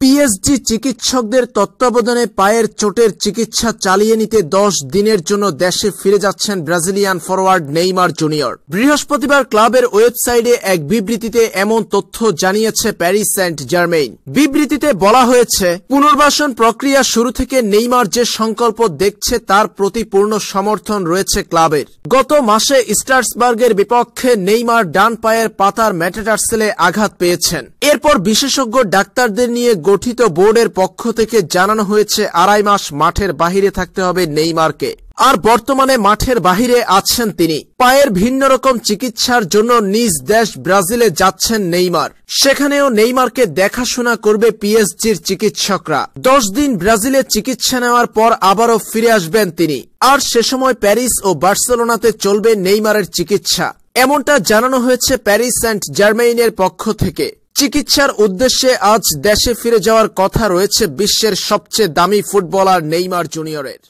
PSG চিকিৎসকদের তত্ত্বাবধানে পায়ের চোটের চিকিৎসা চালিয়ে নিতে দশ দিনের জন্য দেশে ফিরে যাচ্ছেন ব্রাজিলিয়ান ফরওয়ার্ড নেইমার জুনিয়র। বৃহস্পতিবার ক্লাবের ওয়েবসাইটে এক বিবৃতিতে এমন তথ্য জানিয়েছে প্যারিস সেন্ট জার্মেইন বিবৃতিতে বলা হয়েছে, পুনর্বাসন প্রক্রিয়া শুরু থেকে নেইমার যে সংকল্প দেখছে তার প্রতি পূর্ণ সমর্থন রয়েছে ক্লাবের। গত মাসে স্টার্সবার্গের বিপক্ষে নেইমার ডান পায়ের পাতার ম্যাটেটার্সেলে আঘাত পেয়েছেন। এরপর বিশেষজ্ঞ ডাক্তারদের নিয়ে গঠিত বোর্ডের পক্ষ থেকে জানানো হয়েছে, আড়াই মাস মাঠের বাহিরে থাকতে হবে নেইমারকে। আর বর্তমানে মাঠের বাহিরে আছেন তিনি। পায়ের ভিন্ন রকম চিকিৎসার জন্য নিজ দেশ ব্রাজিলে যাচ্ছেন নেইমার। সেখানেও নেইমারকে দেখাশোনা করবে পিএসজির চিকিৎসকরা। দশ দিন ব্রাজিলে চিকিৎসা নেওয়ার পর আবারও ফিরে আসবেন তিনি। আর সে সময় প্যারিস ও বার্সেলোনাতে চলবে নেইমারের চিকিৎসা। এমনটা জানানো হয়েছে প্যারিস সেন্ট জার্মেইনের পক্ষ থেকে। চিকিৎসার উদ্দেশ্যে আজ দেশে ফিরে যাওয়ার কথা রয়েছে বিশ্বের সবচেয়ে দামি ফুটবলার নেইমার জুনিয়রের।